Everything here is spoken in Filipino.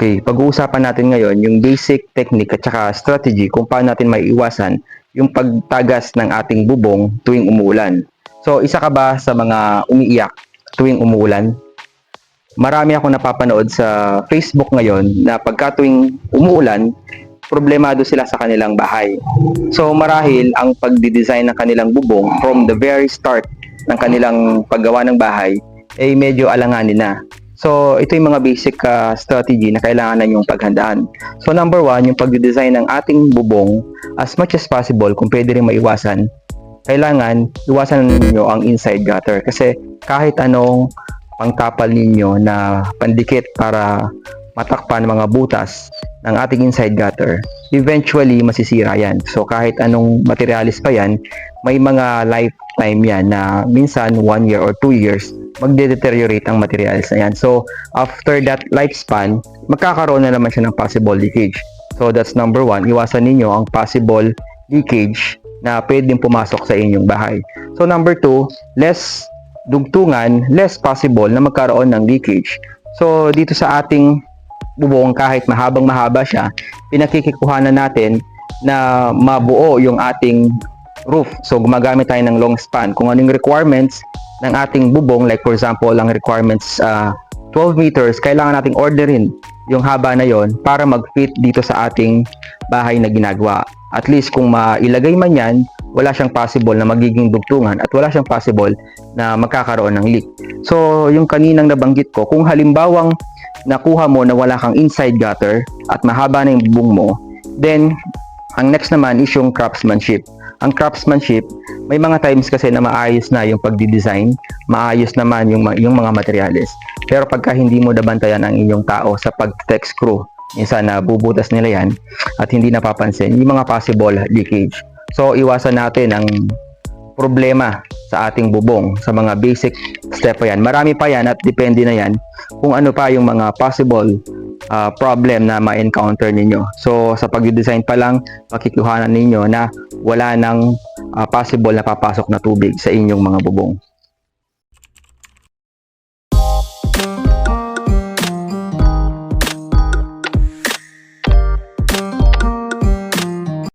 Okay, pag-uusapan natin ngayon yung basic technique at saka strategy kung paano natin maiiwasan yung pagtagas ng ating bubong tuwing umuulan. So, isa ka ba sa mga umiiyak tuwing umuulan? Marami ako napapanood sa Facebook ngayon na pagka tuwing umuulan, problemado sila sa kanilang bahay. So, marahil ang pagdidesign ng kanilang bubong from the very start ng kanilang paggawa ng bahay ay medyo alanganin na. So, ito yung mga basic uh, strategy na kailangan na yung paghandaan. So, number one, yung pagdesign ng ating bubong as much as possible, kung pwede rin maiwasan, kailangan iwasan ninyo ang inside gutter. Kasi kahit anong pangtapal ninyo na pandikit para matakpan mga butas ng ating inside gutter, eventually masisira yan. So, kahit anong materialis pa yan, may mga lifetime yan na minsan 1 year or 2 years magde-deteriorate ang materials na yan. So, after that lifespan, magkakaroon na naman siya ng possible leakage. So, that's number one. Iwasan ninyo ang possible leakage na pwedeng pumasok sa inyong bahay. So, number two, less dugtungan, less possible na magkaroon ng leakage. So, dito sa ating bubong, kahit mahabang mahaba siya, pinakikikuhanan natin na mabuo yung ating roof. So, gumagamit tayo ng long span. Kung anong requirements ng ating bubong, like for example, ang requirements uh, 12 meters, kailangan nating orderin yung haba na yon para mag-fit dito sa ating bahay na ginagawa. At least kung mailagay man yan, wala siyang possible na magiging dugtungan at wala siyang possible na magkakaroon ng leak. So, yung kaninang nabanggit ko, kung halimbawang nakuha mo na wala kang inside gutter at mahaba na yung bubong mo, then ang next naman is yung craftsmanship. Ang craftsmanship, may mga times kasi na maayos na yung pagdi-design, maayos naman yung, yung mga materials. Pero pagka hindi mo nabantayan ang inyong tao sa pag-tech screw, minsan na bubutas nila yan at hindi napapansin yung mga possible leakage. So, iwasan natin ang problema sa ating bubong sa mga basic step pa yan. Marami pa yan at depende na yan kung ano pa yung mga possible uh, problem na ma-encounter ninyo. So, sa pag-design pa lang, makikuhanan ninyo na wala nang uh, possible na papasok na tubig sa inyong mga bubong.